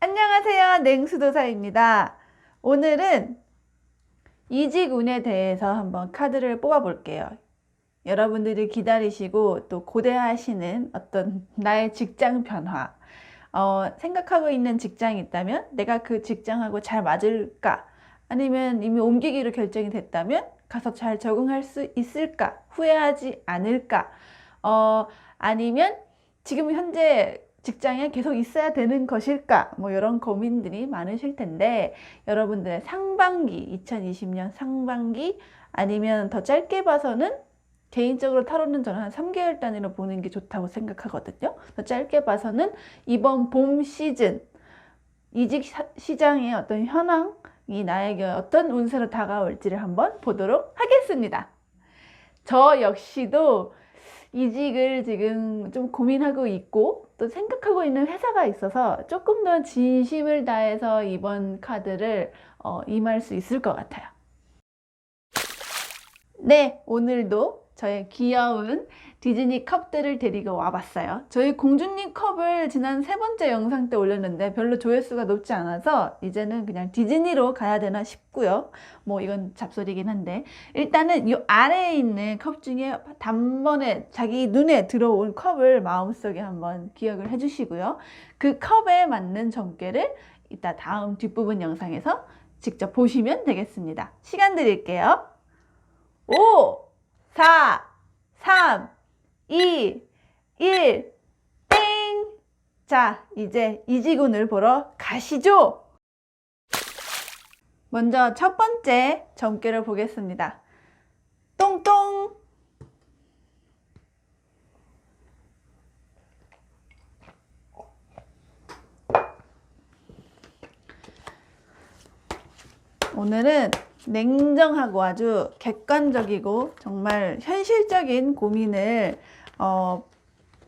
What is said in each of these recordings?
안녕하세요. 냉수도사입니다. 오늘은 이직운에 대해서 한번 카드를 뽑아 볼게요. 여러분들이 기다리시고 또 고대하시는 어떤 나의 직장 변화, 어, 생각하고 있는 직장이 있다면 내가 그 직장하고 잘 맞을까? 아니면 이미 옮기기로 결정이 됐다면 가서 잘 적응할 수 있을까? 후회하지 않을까? 어, 아니면 지금 현재 직장에 계속 있어야 되는 것일까? 뭐 이런 고민들이 많으실 텐데 여러분들의 상반기, 2020년 상반기 아니면 더 짧게 봐서는 개인적으로 타로는 저는 한 3개월 단위로 보는 게 좋다고 생각하거든요. 더 짧게 봐서는 이번 봄 시즌 이직 사- 시장의 어떤 현황이 나에게 어떤 운세로 다가올지를 한번 보도록 하겠습니다. 저 역시도 이직을 지금 좀 고민하고 있고 또 생각하고 있는 회사가 있어서 조금 더 진심을 다해서 이번 카드를 어, 임할 수 있을 것 같아요. 네, 오늘도 저의 귀여운 디즈니 컵들을 데리고 와봤어요. 저희 공주님 컵을 지난 세 번째 영상 때 올렸는데 별로 조회수가 높지 않아서 이제는 그냥 디즈니로 가야 되나 싶고요. 뭐 이건 잡소리긴 한데 일단은 이 아래에 있는 컵 중에 단번에 자기 눈에 들어온 컵을 마음속에 한번 기억을 해주시고요. 그 컵에 맞는 점괘를 이따 다음 뒷부분 영상에서 직접 보시면 되겠습니다. 시간 드릴게요. 5, 4, 3, 2, 1, 땡! 자, 이제 이지군을 보러 가시죠! 먼저 첫 번째 점괘를 보겠습니다. 똥똥! 오늘은 냉정하고 아주 객관적이고 정말 현실적인 고민을 어,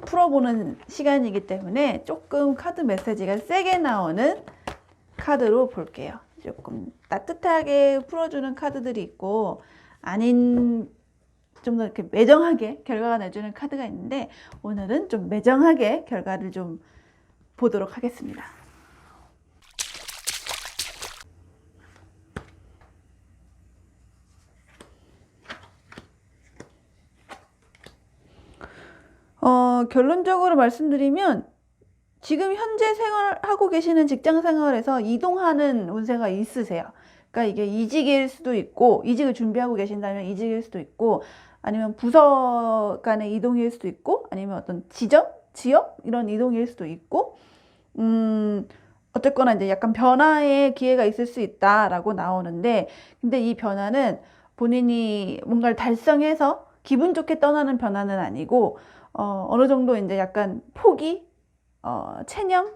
풀어보는 시간이기 때문에 조금 카드 메시지가 세게 나오는 카드로 볼게요. 조금 따뜻하게 풀어주는 카드들이 있고 아닌 좀 더 이렇게 매정하게 결과가 내주는 카드가 있는데 오늘은 좀 매정하게 결과를 좀 보도록 하겠습니다. 어, 결론적으로 말씀드리면 지금 현재 생활하고 계시는 직장 생활에서 이동하는 운세가 있으세요. 그러니까 이게 이직일 수도 있고 이직을 준비하고 계신다면 이직일 수도 있고 아니면 부서 간의 이동일 수도 있고 아니면 어떤 지점, 지역 이런 이동일 수도 있고 음 어쨌거나 이제 약간 변화의 기회가 있을 수 있다라고 나오는데 근데 이 변화는 본인이 뭔가를 달성해서 기분 좋게 떠나는 변화는 아니고 어, 어느 정도 이제 약간 포기, 어, 체념,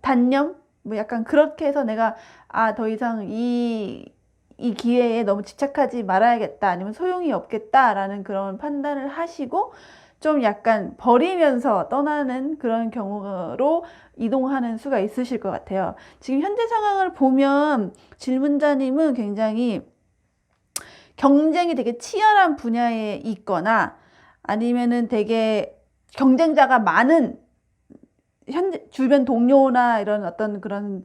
단념, 뭐 약간 그렇게 해서 내가 아, 더 이상 이, 이 기회에 너무 집착하지 말아야겠다, 아니면 소용이 없겠다라는 그런 판단을 하시고 좀 약간 버리면서 떠나는 그런 경우로 이동하는 수가 있으실 것 같아요. 지금 현재 상황을 보면 질문자님은 굉장히 경쟁이 되게 치열한 분야에 있거나 아니면은 되게 경쟁자가 많은 현재 주변 동료나 이런 어떤 그런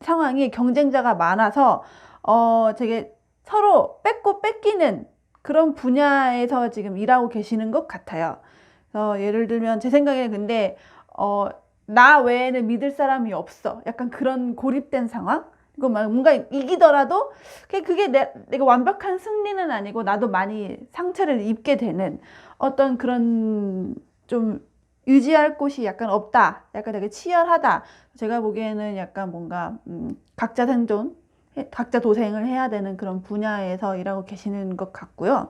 상황이 경쟁자가 많아서 어 되게 서로 뺏고 뺏기는 그런 분야에서 지금 일하고 계시는 것 같아요. 그래서 예를 들면 제 생각에 근데 어 나 외에는 믿을 사람이 없어. 약간 그런 고립된 상황? 이거 막 뭔가 이기더라도 그게, 내가 완벽한 승리는 아니고 나도 많이 상처를 입게 되는 어떤 그런 좀 유지할 곳이 약간 없다. 약간 되게 치열하다. 제가 보기에는 약간 뭔가 음, 각자 생존, 해- 각자 도생을 해야 되는 그런 분야에서 일하고 계시는 것 같고요.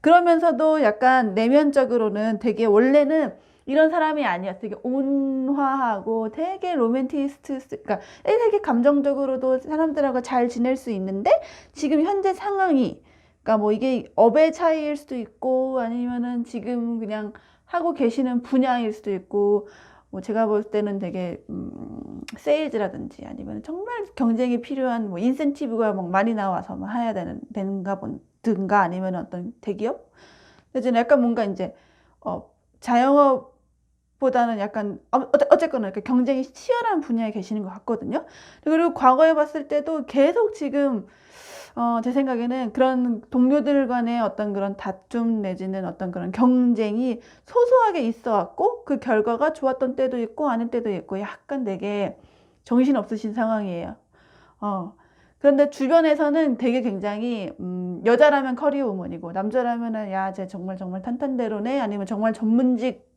그러면서도 약간 내면적으로는 되게 원래는 이런 사람이 아니었어요. 되게 온화하고 되게 로맨티스트, 그러니까 되게 감정적으로도 사람들하고 잘 지낼 수 있는데 지금 현재 상황이 그러니까 뭐 이게 업의 차이일 수도 있고 아니면은 지금 그냥 하고 계시는 분야일 수도 있고 뭐 제가 볼 때는 되게 음, 세일즈라든지 아니면 정말 경쟁이 필요한 뭐 인센티브가 막 많이 나와서 막 해야 되는 되는가 본든가 아니면 어떤 대기업 저는 약간 뭔가 이제 어 자영업 보다는 약간 어- 어쨌거나 이렇게 경쟁이 치열한 분야에 계시는 것 같거든요. 그리고 과거에 봤을 때도 계속 지금 어, 제 생각에는 그런 동료들 간의 어떤 그런 다툼 내지는 어떤 그런 경쟁이 소소하게 있어 왔고 그 결과가 좋았던 때도 있고 아닌 때도 있고 약간 되게 정신 없으신 상황이에요. 어. 그런데 주변에서는 되게 굉장히 음, 여자라면 커리어 우먼이고 남자라면은 야, 쟤 정말 정말 탄탄대로네 아니면 정말 전문직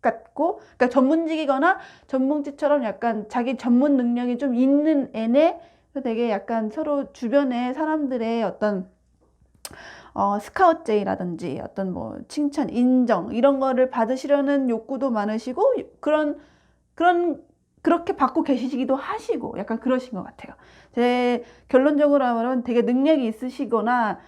같고 그러니까 전문직이거나 전문직처럼 약간 자기 전문 능력이 좀 있는 애네 되게 약간 서로 주변에 사람들의 어떤 어, 스카우트제이라든지 어떤 뭐 칭찬, 인정 이런 거를 받으시려는 욕구도 많으시고 그런 그런 그렇게 받고 계시기도 하시고 약간 그러신 것 같아요. 제 결론적으로 하면 되게 능력이 있으시거나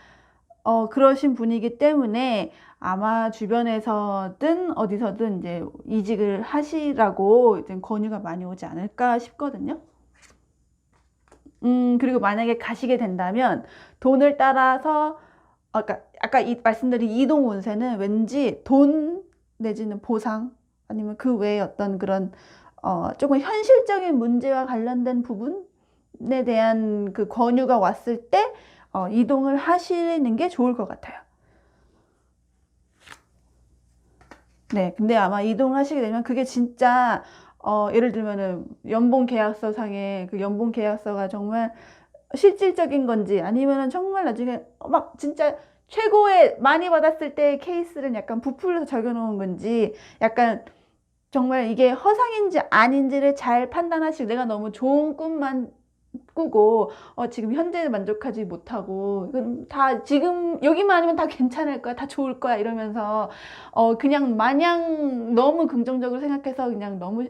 어, 그러신 분이기 때문에 아마 주변에서든 어디서든 이제 이직을 하시라고 이제 권유가 많이 오지 않을까 싶거든요. 음, 그리고 만약에 가시게 된다면 돈을 따라서 아까 아까 이, 말씀드린 이동 운세는 왠지 돈 내지는 보상 아니면 그 외에 어떤 그런 어, 조금 현실적인 문제와 관련된 부분에 대한 그 권유가 왔을 때 어, 이동을 하시는 게 좋을 것 같아요. 네, 근데 아마 이동을 하시게 되면 그게 진짜 어, 예를 들면은 연봉 계약서 상에 그 연봉 계약서가 정말 실질적인 건지 아니면은 정말 나중에 막 진짜 최고의 많이 받았을 때 케이스를 약간 부풀려서 적어놓은 건지 약간 정말 이게 허상인지 아닌지를 잘 판단하시고 내가 너무 좋은 꿈만 꾸고 어, 지금 현재에 만족하지 못하고 다 지금 여기만 아니면 다 괜찮을 거야 다 좋을 거야 이러면서 어, 그냥 마냥 너무 긍정적으로 생각해서 그냥 너무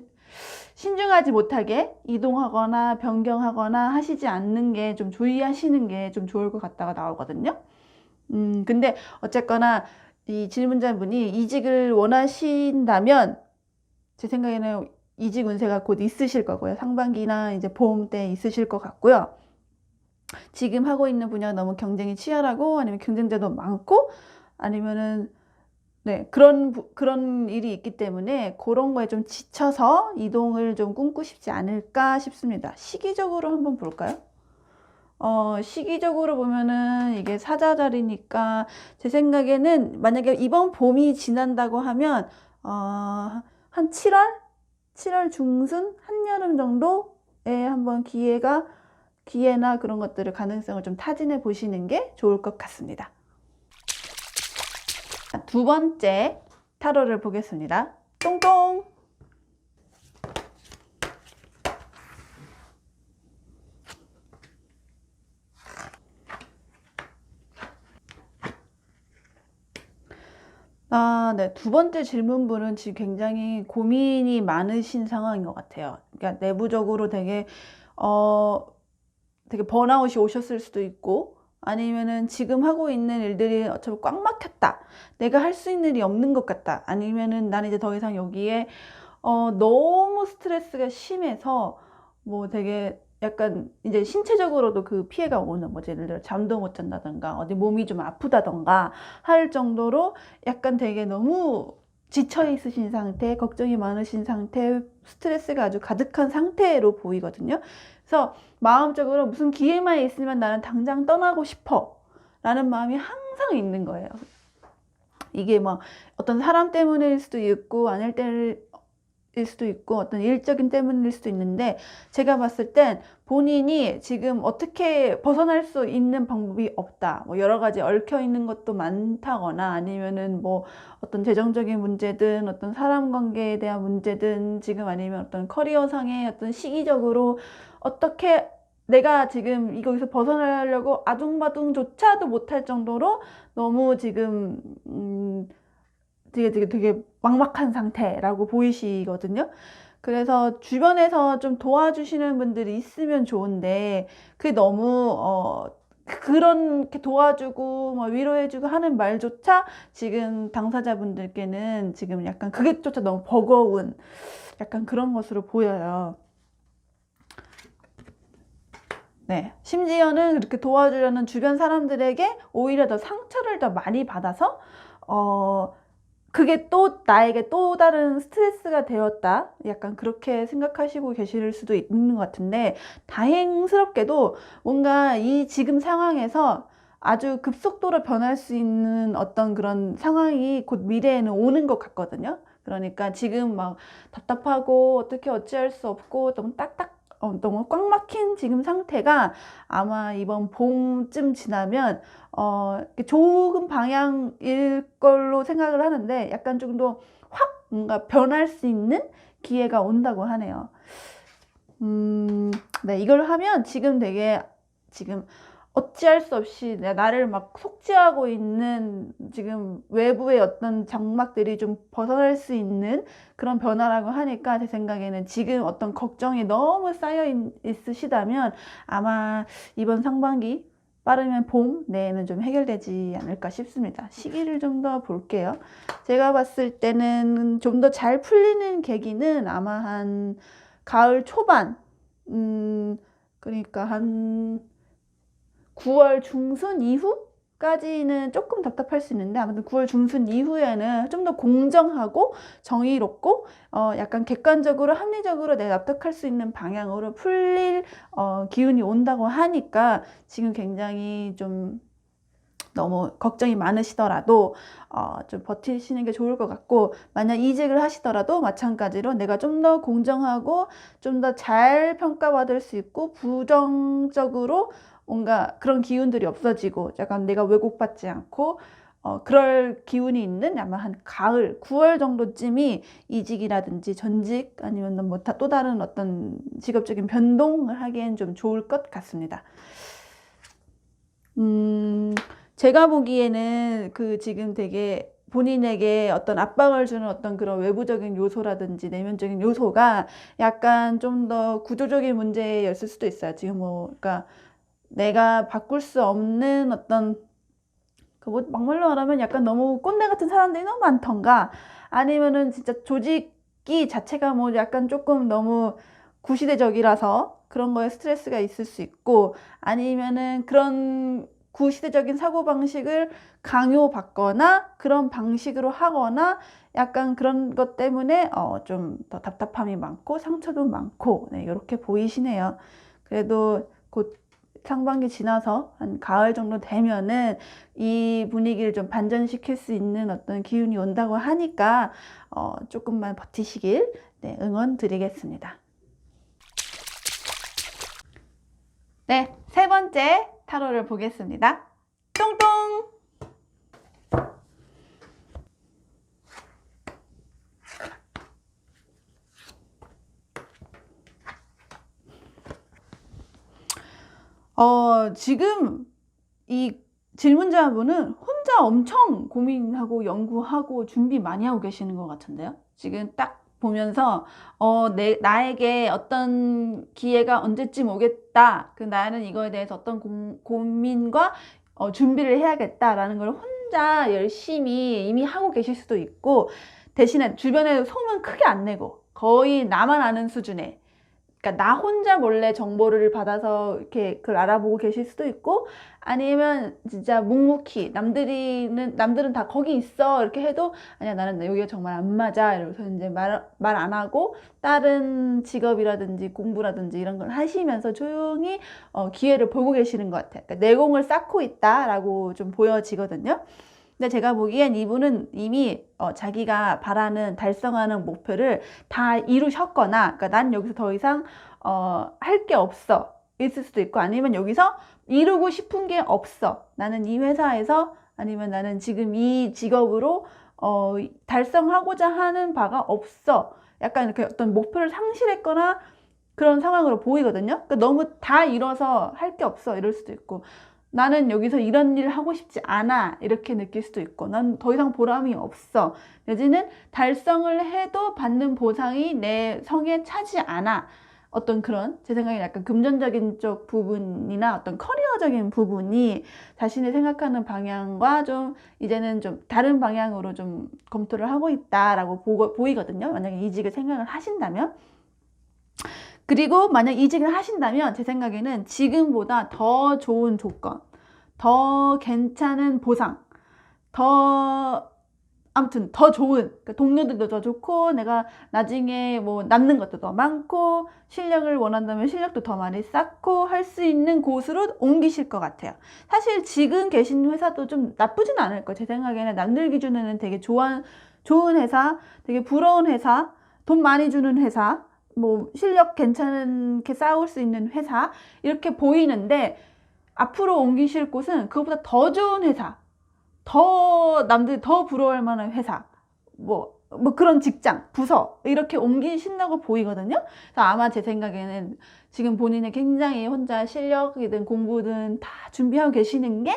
신중하지 못하게 이동하거나 변경하거나 하시지 않는 게 좀 주의하시는 게 좀 좋을 것 같다가 나오거든요. 음, 근데 어쨌거나 이 질문자분이 이직을 원하신다면 제 생각에는 이직 운세가 곧 있으실 거고요. 상반기나 이제 봄 때 있으실 것 같고요. 지금 하고 있는 분야가 너무 경쟁이 치열하고 아니면 경쟁자도 많고 아니면은 네, 그런, 부- 그런 일이 있기 때문에 그런 거에 좀 지쳐서 이동을 좀 꿈꾸시지 않을까 싶습니다. 시기적으로 한번 볼까요? 어, 시기적으로 보면은 이게 사자 자리니까 제 생각에는 만약에 이번 봄이 지난다고 하면, 어, 한 7월? 7월 중순? 한여름 정도에 한번 기회가, 기회나 그런 것들을 가능성을 좀 타진해 보시는 게 좋을 것 같습니다. 두 번째 타로를 보겠습니다. 똥똥! 아, 네. 두 번째 질문분은 지금 굉장히 고민이 많으신 상황인 것 같아요. 그러니까 내부적으로 되게, 어, 되게 번아웃이 오셨을 수도 있고, 아니면은 지금 하고 있는 일들이 어차피 꽉 막혔다. 내가 할 수 있는 일이 없는 것 같다. 아니면은 나는 이제 더 이상 여기에, 어, 너무 스트레스가 심해서, 뭐 되게 약간 이제 신체적으로도 그 피해가 오는 거지. 예를 들어 잠도 못 잔다던가, 어디 몸이 좀 아프다던가 할 정도로 약간 되게 너무 지쳐 있으신 상태, 걱정이 많으신 상태, 스트레스가 아주 가득한 상태로 보이거든요. 그래서 마음적으로 무슨 기회만 있으면 나는 당장 떠나고 싶어. 라는 마음이 항상 있는 거예요. 이게 뭐 어떤 사람 때문일 수도 있고, 아닐 때일 수도 있고, 어떤 일적인 때문일 수도 있는데, 제가 봤을 땐 본인이 지금 어떻게 벗어날 수 있는 방법이 없다. 뭐 여러 가지 얽혀 있는 것도 많다거나 아니면은 뭐 어떤 재정적인 문제든 어떤 사람 관계에 대한 문제든 지금 아니면 어떤 커리어상의 어떤 시기적으로 어떻게 내가 지금 이거에서 벗어나려고 아둥바둥조차도 못할 정도로 너무 지금 음 되게 되게 되게 막막한 상태라고 보이시거든요. 그래서 주변에서 좀 도와주시는 분들이 있으면 좋은데 그게 너무 어 그렇게 도와주고 뭐 위로해주고 하는 말조차 지금 당사자분들께는 지금 약간 그게조차 너무 버거운 약간 그런 것으로 보여요. 네. 심지어는 그렇게 도와주려는 주변 사람들에게 오히려 더 상처를 더 많이 받아서, 어, 그게 또 나에게 또 다른 스트레스가 되었다. 약간 그렇게 생각하시고 계실 수도 있는 것 같은데, 다행스럽게도 뭔가 이 지금 상황에서 아주 급속도로 변할 수 있는 어떤 그런 상황이 곧 미래에는 오는 것 같거든요. 그러니까 지금 막 답답하고 어떻게 어찌할 수 없고 너무 딱딱 어, 너무 꽉 막힌 지금 상태가 아마 이번 봄쯤 지나면 어, 좋은 방향일 걸로 생각을 하는데 약간 좀더확 뭔가 변할 수 있는 기회가 온다고 하네요. 음, 네, 이걸 하면 지금 되게 지금 어찌할 수 없이 내- 나를 막 속죄하고 있는 지금 외부의 어떤 장막들이 좀 벗어날 수 있는 그런 변화라고 하니까 제 생각에는 지금 어떤 걱정이 너무 쌓여 있- 있으시다면 아마 이번 상반기 빠르면 봄 내에는 좀 해결되지 않을까 싶습니다. 시기를 좀 더 볼게요. 제가 봤을 때는 좀 더 잘 풀리는 계기는 아마 한 가을 초반, 음, 그러니까 한 9월 중순 이후까지는 조금 답답할 수 있는데 아무튼 9월 중순 이후에는 좀 더 공정하고 정의롭고 어 약간 객관적으로 합리적으로 내가 납득할 수 있는 방향으로 풀릴 어 기운이 온다고 하니까 지금 굉장히 좀 너무 걱정이 많으시더라도 어, 좀 버티시는 게 좋을 것 같고 만약 이직을 하시더라도 마찬가지로 내가 좀 더 공정하고 좀 더 잘 평가받을 수 있고 부정적으로 뭔가 그런 기운들이 없어지고 약간 내가 왜곡받지 않고 어, 그럴 기운이 있는 아마 한 가을, 9월 정도쯤이 이직이라든지 전직 아니면 뭐또 다른 어떤 직업적인 변동을 하기엔 좀 좋을 것 같습니다. 음, 제가 보기에는 그 지금 되게 본인에게 어떤 압박을 주는 어떤 그런 외부적인 요소라든지 내면적인 요소가 약간 좀 더 구조적인 문제였을 수도 있어요. 지금 뭐, 그러니까 내가 바꿀 수 없는 어떤 그 뭐 막말로 말하면 약간 너무 꼰대 같은 사람들이 너무 많던가 아니면은 진짜 조직이 자체가 뭐 약간 조금 너무 구시대적이라서 그런 거에 스트레스가 있을 수 있고 아니면은 그런 구시대적인 사고방식을 강요받거나 그런 방식으로 하거나 약간 그런 것 때문에 어, 좀 더 답답함이 많고 상처도 많고 네, 이렇게 보이시네요. 그래도 곧 상반기 지나서 한 가을 정도 되면은 이 분위기를 좀 반전시킬 수 있는 어떤 기운이 온다고 하니까 어, 조금만 버티시길 네, 응원 드리겠습니다. 네, 세 번째 타로를 보겠습니다. 똥똥! 어, 지금 이 질문자분은 혼자 엄청 고민하고 연구하고 준비 많이 하고 계시는 것 같은데요. 지금 딱 보면서 어, 내, 나에게 어떤 기회가 언제쯤 오겠다. 그 나는 이거에 대해서 어떤 고, 고민과 어, 준비를 해야겠다라는 걸 혼자 열심히 이미 하고 계실 수도 있고 대신에 주변에 소문 크게 안 내고 거의 나만 아는 수준의 그러니까 나 혼자 몰래 정보를 받아서 이렇게 그걸 알아보고 계실 수도 있고 아니면 진짜 묵묵히 남들이는 남들은 다 거기 있어 이렇게 해도 아니야 나는 여기가 정말 안 맞아 이러면서 이제 말 말 안 하고 다른 직업이라든지 공부라든지 이런 걸 하시면서 조용히 어, 기회를 보고 계시는 것 같아요. 그러니까 내공을 쌓고 있다라고 좀 보여지거든요. 근데 제가 보기엔 이분은 이미 어, 자기가 바라는 달성하는 목표를 다 이루셨거나, 그러니까 난 여기서 더 이상 어, 할 게 없어 있을 수도 있고, 아니면 여기서 이루고 싶은 게 없어. 나는 이 회사에서 아니면 나는 지금 이 직업으로 어, 달성하고자 하는 바가 없어. 약간 이렇게 어떤 목표를 상실했거나 그런 상황으로 보이거든요. 그러니까 너무 다 이뤄서 할 게 없어 이럴 수도 있고. 나는 여기서 이런 일을 하고 싶지 않아. 이렇게 느낄 수도 있고 난 더 이상 보람이 없어. 내지는 달성을 해도 받는 보상이 내 성에 차지 않아. 어떤 그런 제 생각에 약간 금전적인 쪽 부분이나 어떤 커리어적인 부분이 자신이 생각하는 방향과 좀 이제는 좀 다른 방향으로 좀 검토를 하고 있다라고 보, 보이거든요. 만약에 이직을 생각을 하신다면 그리고 만약 이직을 하신다면 제 생각에는 지금보다 더 좋은 조건, 더 괜찮은 보상, 더 아무튼 더 좋은 그러니까 동료들도 더 좋고 내가 나중에 뭐 남는 것도 더 많고 실력을 원한다면 실력도 더 많이 쌓고 할 수 있는 곳으로 옮기실 것 같아요. 사실 지금 계신 회사도 좀 나쁘진 않을 거예요. 제 생각에는 남들 기준에는 되게 좋아, 좋은 회사, 되게 부러운 회사, 돈 많이 주는 회사, 뭐 실력 괜찮게 쌓을 수 있는 회사 이렇게 보이는데 앞으로 옮기실 곳은 그거보다 더 좋은 회사, 더 남들이 더 부러워할 만한 회사, 뭐, 뭐 그런 직장, 부서 이렇게 옮기신다고 보이거든요. 그래서 아마 제 생각에는 지금 본인이 굉장히 혼자 실력이든 공부든 다 준비하고 계시는 게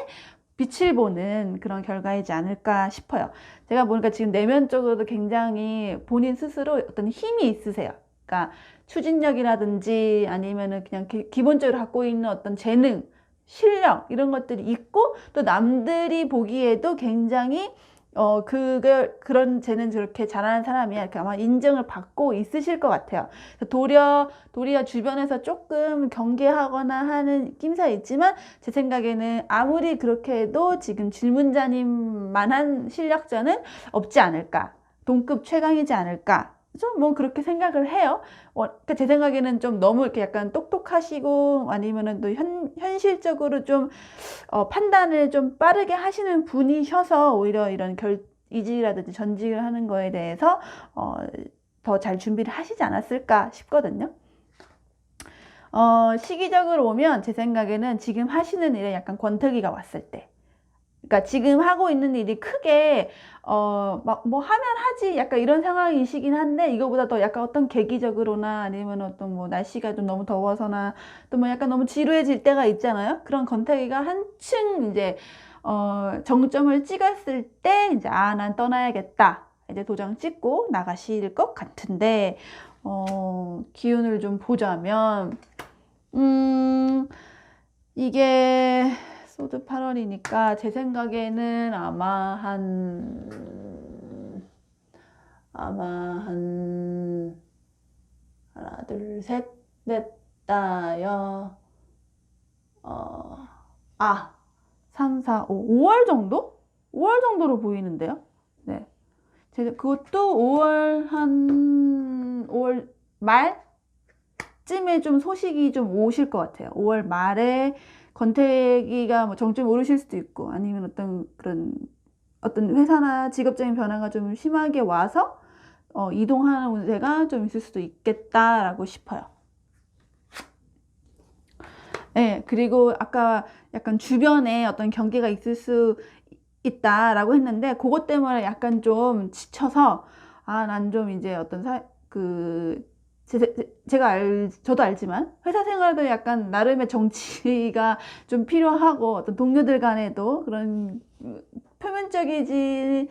빛을 보는 그런 결과이지 않을까 싶어요. 제가 보니까 지금 내면적으로도 굉장히 본인 스스로 어떤 힘이 있으세요. 그러니까 추진력이라든지 아니면은 그냥 기, 기본적으로 갖고 있는 어떤 재능, 실력 이런 것들이 있고 또 남들이 보기에도 굉장히 어 그걸 그런 재능 저렇게 잘하는 사람이야 이렇게 아마 인정을 받고 있으실 것 같아요. 도리어 도리어 주변에서 조금 경계하거나 하는 낌새 있지만 제 생각에는 아무리 그렇게 해도 지금 질문자님만한 실력자는 없지 않을까. 동급 최강이지 않을까. 좀뭐 그렇게 생각을 해요. 어, 그러니까 제 생각에는 좀 너무 이렇게 약간 똑똑하시고 아니면은 또 현, 현실적으로 좀 어, 판단을 좀 빠르게 하시는 분이셔서 오히려 이런 결, 이직이라든지 전직을 하는 거에 대해서 어, 더 잘 준비를 하시지 않았을까 싶거든요. 어, 시기적으로 오면 제 생각에는 지금 하시는 일에 약간 권태기가 왔을 때. 그러니까 지금 하고 있는 일이 크게 어 막 뭐 하면 하지 약간 이런 상황이시긴 한데 이거보다 더 약간 어떤 계기적으로나 아니면 어떤 뭐 날씨가 좀 너무 더워서나 또 뭐 약간 너무 지루해질 때가 있잖아요. 그런 권태기가 한층 이제 어 정점을 찍었을 때 이제 아 난 떠나야겠다. 이제 도장 찍고 나가실 것 같은데 어 기운을 좀 보자면 음 이게 소드 8월이니까 제 생각에는 아마 한 아마 한 하나 둘셋넷 다여 어아 3, 4, 5, 5월 정도? 5월 정도로 보이는데요. 네. 제 그것도 5월 한 5월 말 쯤에 좀 소식이 좀 오실 것 같아요. 5월 말에 권태기가 뭐 정점이 오르실 수도 있고 아니면 어떤 그런 어떤 회사나 직업적인 변화가 좀 심하게 와서 어, 이동하는 운세가 좀 있을 수도 있겠다라고 싶어요. 네, 그리고 아까 약간 주변에 어떤 경계가 있을 수 있다라고 했는데 그것 때문에 약간 좀 지쳐서 아, 난 좀 이제 어떤 사, 그 제, 가 알, 저도 알지만 회사 생활도 약간 나름의 정치가 좀 필요하고 어떤 동료들 간에도 그런 표면적이지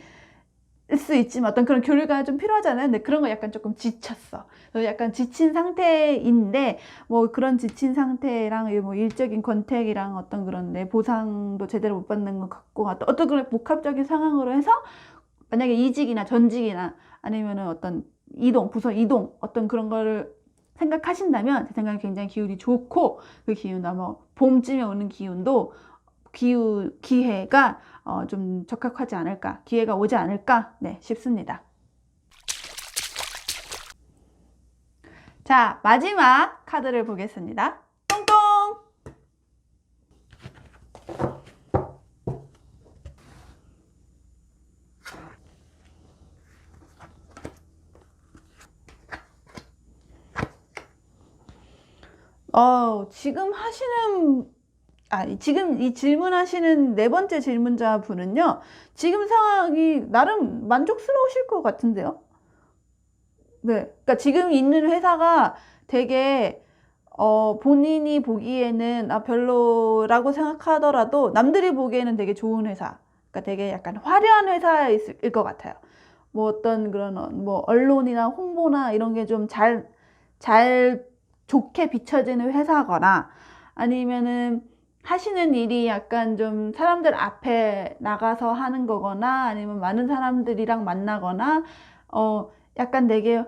수 있지만 어떤 그런 교류가 좀 필요하잖아요. 근데 그런 거 약간 조금 지쳤어. 약간 지친 상태인데 뭐 그런 지친 상태랑 뭐 일적인 권태기랑 어떤 그런 내 보상도 제대로 못 받는 것 같고 어떤 그런 복합적인 상황으로 해서 만약에 이직이나 전직이나 아니면은 어떤 이동, 부서 이동 어떤 그런 거를 생각하신다면 제 생각에 굉장히 기운이 좋고 그 기운 아마 봄쯤에 오는 기운도 기후 기회가 어, 좀 적합하지 않을까 기회가 오지 않을까 네 싶습니다. 자 마지막 카드를 보겠습니다. 똥똥 어, 지금 하시는, 아, 지금 이 질문하시는 네 번째 질문자 분은요, 지금 상황이 나름 만족스러우실 것 같은데요? 네. 그러니까 지금 있는 회사가 되게, 어, 본인이 보기에는 아, 별로라고 생각하더라도 남들이 보기에는 되게 좋은 회사. 그러니까 되게 약간 화려한 회사일 것 같아요. 뭐 어떤 그런, 어, 뭐 언론이나 홍보나 이런 게 좀 잘, 잘 좋게 비춰지는 회사거나 아니면은 하시는 일이 약간 좀 사람들 앞에 나가서 하는 거거나 아니면 많은 사람들이랑 만나거나 어 약간 되게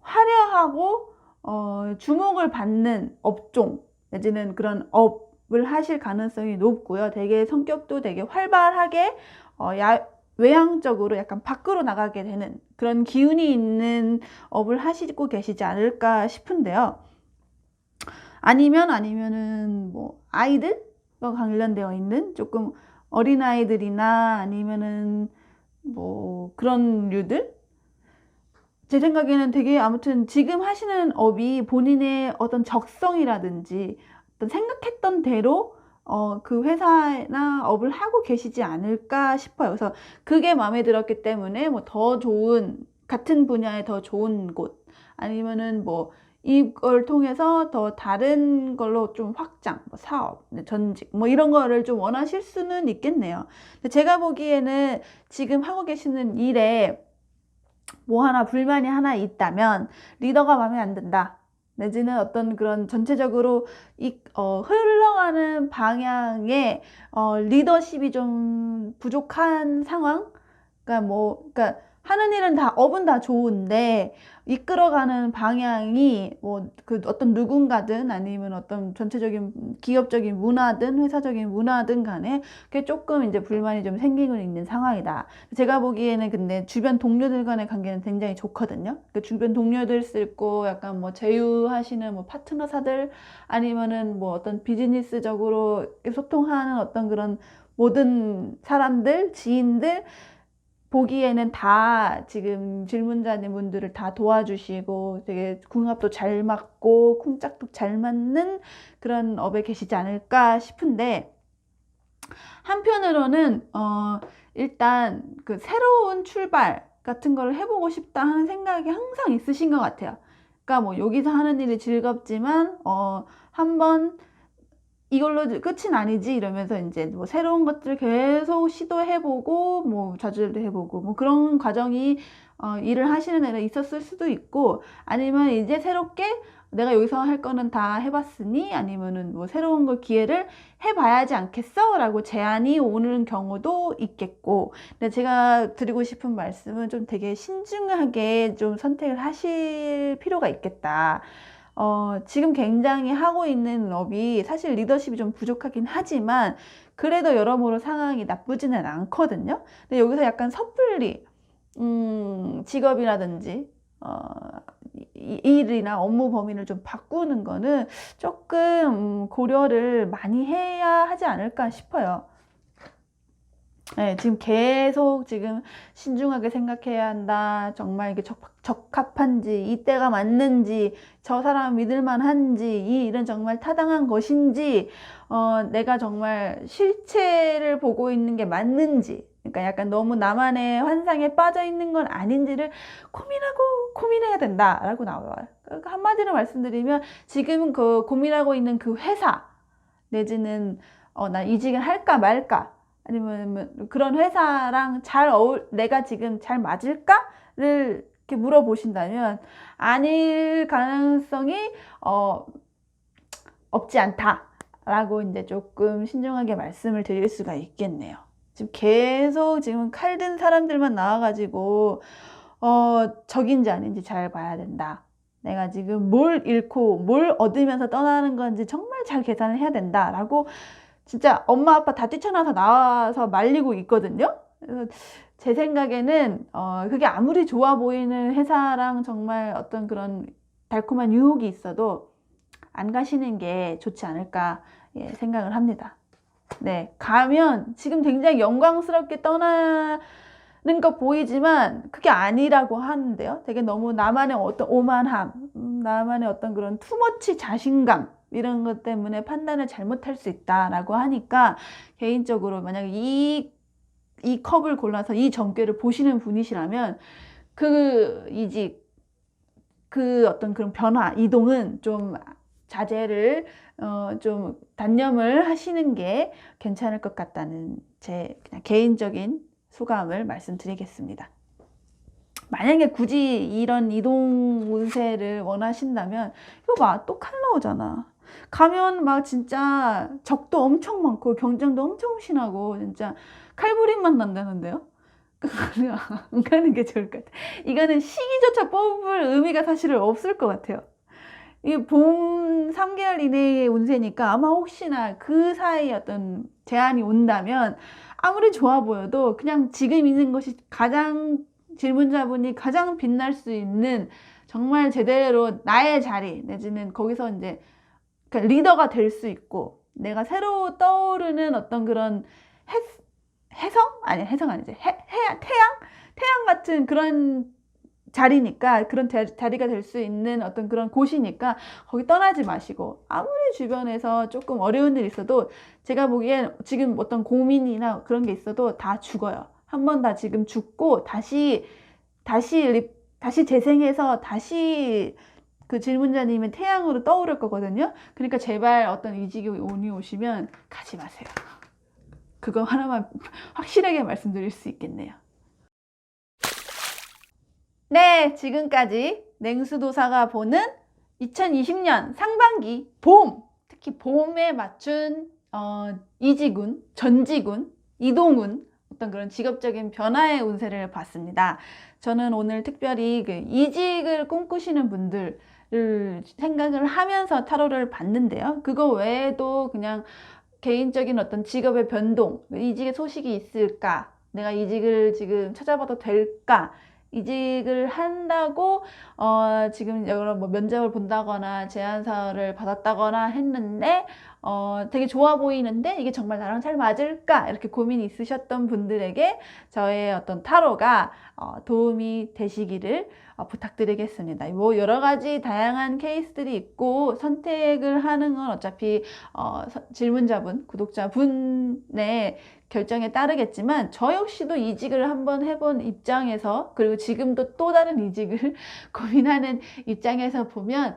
화려하고 어 주목을 받는 업종 내지는 그런 업을 하실 가능성이 높고요. 되게 성격도 되게 활발하게 어 야, 외향적으로 약간 밖으로 나가게 되는 그런 기운이 있는 업을 하시고 계시지 않을까 싶은데요. 아니면 아니면은 뭐 아이들과 관련되어 있는 조금 어린 아이들이나 아니면은 뭐 그런 류들 제 생각에는 되게 아무튼 지금 하시는 업이 본인의 어떤 적성이라든지 어떤 생각했던 대로 어, 그 회사나 업을 하고 계시지 않을까 싶어요. 그래서 그게 마음에 들었기 때문에 뭐 더 좋은, 같은 분야에 더 좋은 곳, 아니면은 뭐 이걸 통해서 더 다른 걸로 좀 확장, 뭐 사업, 네, 전직, 뭐 이런 거를 좀 원하실 수는 있겠네요. 근데 제가 보기에는 지금 하고 계시는 일에 뭐 하나 불만이 하나 있다면 리더가 마음에 안 든다. 내지는 어떤 그런 전체적으로 이, 어, 흘러가는 방향에 어, 리더십이 좀 부족한 상황? 그러니까 뭐, 그러니까 하는 일은 다, 업은 다 좋은데, 이끌어가는 방향이 뭐 그 어떤 누군가든 아니면 어떤 전체적인 기업적인 문화든 회사적인 문화든 간에 그게 조금 이제 불만이 좀 생기고 있는 상황이다. 제가 보기에는 근데 주변 동료들 간의 관계는 굉장히 좋거든요. 그 주변 동료들 쓸고 약간 뭐 제휴하시는 뭐 파트너사들 아니면은 뭐 어떤 비즈니스적으로 소통하는 어떤 그런 모든 사람들, 지인들 보기에는 다 지금 질문자님 분들을 다 도와주시고 되게 궁합도 잘 맞고 쿵짝도 잘 맞는 그런 업에 계시지 않을까 싶은데 한편으로는 어 일단 그 새로운 출발 같은 걸 해보고 싶다 하는 생각이 항상 있으신 것 같아요. 그러니까 뭐 여기서 하는 일이 즐겁지만 어 한번 이걸로 끝은 아니지 이러면서 이제 뭐 새로운 것들 계속 시도해보고 뭐 좌절도 해보고 뭐 그런 과정이 어, 일을 하시는 애는 있었을 수도 있고 아니면 이제 새롭게 내가 여기서 할 거는 다 해봤으니 아니면은 뭐 새로운 걸 기회를 해봐야지 않겠어? 라고 제안이 오는 경우도 있겠고 근데 제가 드리고 싶은 말씀은 좀 되게 신중하게 좀 선택을 하실 필요가 있겠다. 어, 지금 굉장히 하고 있는 업이 사실 리더십이 좀 부족하긴 하지만 그래도 여러모로 상황이 나쁘지는 않거든요. 근데 여기서 약간 섣불리 음, 직업이라든지 어, 일이나 업무 범위를 좀 바꾸는 거는 조금 고려를 많이 해야 하지 않을까 싶어요. 네, 지금 계속 지금 신중하게 생각해야 한다. 정말 이게 적, 적합한지, 이때가 맞는지, 저 사람 믿을만한지, 이 일은 정말 타당한 것인지, 어, 내가 정말 실체를 보고 있는 게 맞는지, 그러니까 약간 너무 나만의 환상에 빠져 있는 건 아닌지를 고민하고 고민해야 된다라고 나와요. 그러니까 한마디로 말씀드리면 지금 그 고민하고 있는 그 회사 내지는 어, 나 이직을 할까 말까 아니면 그런 회사랑 잘 어울, 내가 지금 잘 맞을까를 이렇게 물어보신다면 아닐 가능성이 어, 없지 않다라고 이제 조금 신중하게 말씀을 드릴 수가 있겠네요. 지금 계속 지금 칼든 사람들만 나와가지고 어, 적인지 아닌지 잘 봐야 된다. 내가 지금 뭘 잃고 뭘 얻으면서 떠나는 건지 정말 잘 계산을 해야 된다라고 진짜 엄마 아빠 다 뛰쳐나서 나와서 말리고 있거든요. 그래서 제 생각에는 어 그게 아무리 좋아 보이는 회사랑 정말 어떤 그런 달콤한 유혹이 있어도 안 가시는 게 좋지 않을까 예, 생각을 합니다. 네, 가면 지금 굉장히 영광스럽게 떠나는 것 보이지만 그게 아니라고 하는데요. 되게 너무 나만의 어떤 오만함, 음, 나만의 어떤 그런 투머치 자신감 이런 것 때문에 판단을 잘못할 수 있다라고 하니까 개인적으로 만약에 이, 이 컵을 골라서 이 전개를 보시는 분이시라면 그 이직, 그 어떤 그런 변화, 이동은 좀 자제를 어, 좀 단념을 하시는 게 괜찮을 것 같다는 제 그냥 개인적인 소감을 말씀드리겠습니다. 만약에 굳이 이런 이동 운세를 원하신다면 이거 봐, 또 칼 나오잖아. 가면 막 진짜 적도 엄청 많고 경쟁도 엄청 심하고 진짜 칼부림만 난다는데요. 안 가는 게 좋을 것 같아. 이거는 시기조차 뽑을 의미가 사실은 없을 것 같아요. 이게 봄 3개월 이내의 운세니까 아마 혹시나 그 사이 어떤 제한이 온다면 아무리 좋아 보여도 그냥 지금 있는 것이 가장 질문자분이 가장 빛날 수 있는 정말 제대로 나의 자리 내지는 거기서 이제 그러니까 리더가 될 수 있고 내가 새로 떠오르는 어떤 그런 해, 해성? 아니 해성 아니지. 해, 해, 태양? 태양 같은 그런 자리니까 그런 자, 자리가 될 수 있는 어떤 그런 곳이니까 거기 떠나지 마시고 아무리 주변에서 조금 어려운 일 있어도 제가 보기엔 지금 어떤 고민이나 그런 게 있어도 다 죽어요. 한 번 다 지금 죽고 다시 다시 리- 다시 재생해서 다시 그 질문자님의 태양으로 떠오를 거거든요. 그러니까 제발 어떤 이직이 온이 오시면 가지 마세요. 그거 하나만 확실하게 말씀드릴 수 있겠네요. 네, 지금까지 냉수도사가 보는 2020년 상반기 봄, 특히 봄에 맞춘 어, 이지군, 전지군, 이동군 어떤 그런 직업적인 변화의 운세를 봤습니다. 저는 오늘 특별히 그 이직을 꿈꾸시는 분들을 생각을 하면서 타로를 봤는데요. 그거 외에도 그냥 개인적인 어떤 직업의 변동, 이직의 소식이 있을까? 내가 이직을 지금 찾아봐도 될까? 이직을 한다고 어, 지금 여러 뭐 면접을 본다거나 제안서를 받았다거나 했는데 어, 되게 좋아 보이는데 이게 정말 나랑 잘 맞을까? 이렇게 고민이 있으셨던 분들에게 저의 어떤 타로가 어, 도움이 되시기를 어, 부탁드리겠습니다. 뭐 여러 가지 다양한 케이스들이 있고 선택을 하는 건 어차피 어, 서- 질문자분, 구독자분의 결정에 따르겠지만 저 역시도 이직을 한번 해본 입장에서 그리고 지금도 또 다른 이직을 고민하는 입장에서 보면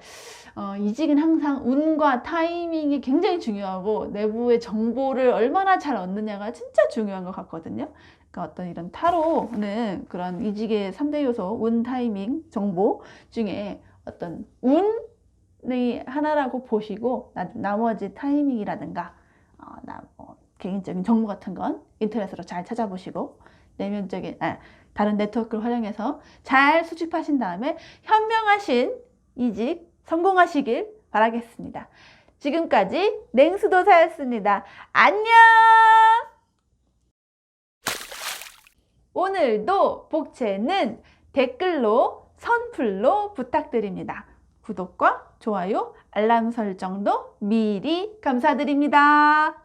어, 이직은 항상 운과 타이밍이 굉장히 중요하고 내부의 정보를 얼마나 잘 얻느냐가 진짜 중요한 것 같거든요. 그러니까 어떤 이런 타로는 그런 이직의 3대 요소, 운, 타이밍, 정보 중에 어떤 운이 하나라고 보시고 나, 나머지 타이밍이라든가 어, 나, 뭐 개인적인 정보 같은 건 인터넷으로 잘 찾아보시고 내면적인 아, 다른 네트워크를 활용해서 잘 수집하신 다음에 현명하신 이직 성공하시길 바라겠습니다. 지금까지 냉수도사였습니다. 안녕! 오늘도 복채는 댓글로 선플로 부탁드립니다. 구독과 좋아요, 알람 설정도 미리 감사드립니다.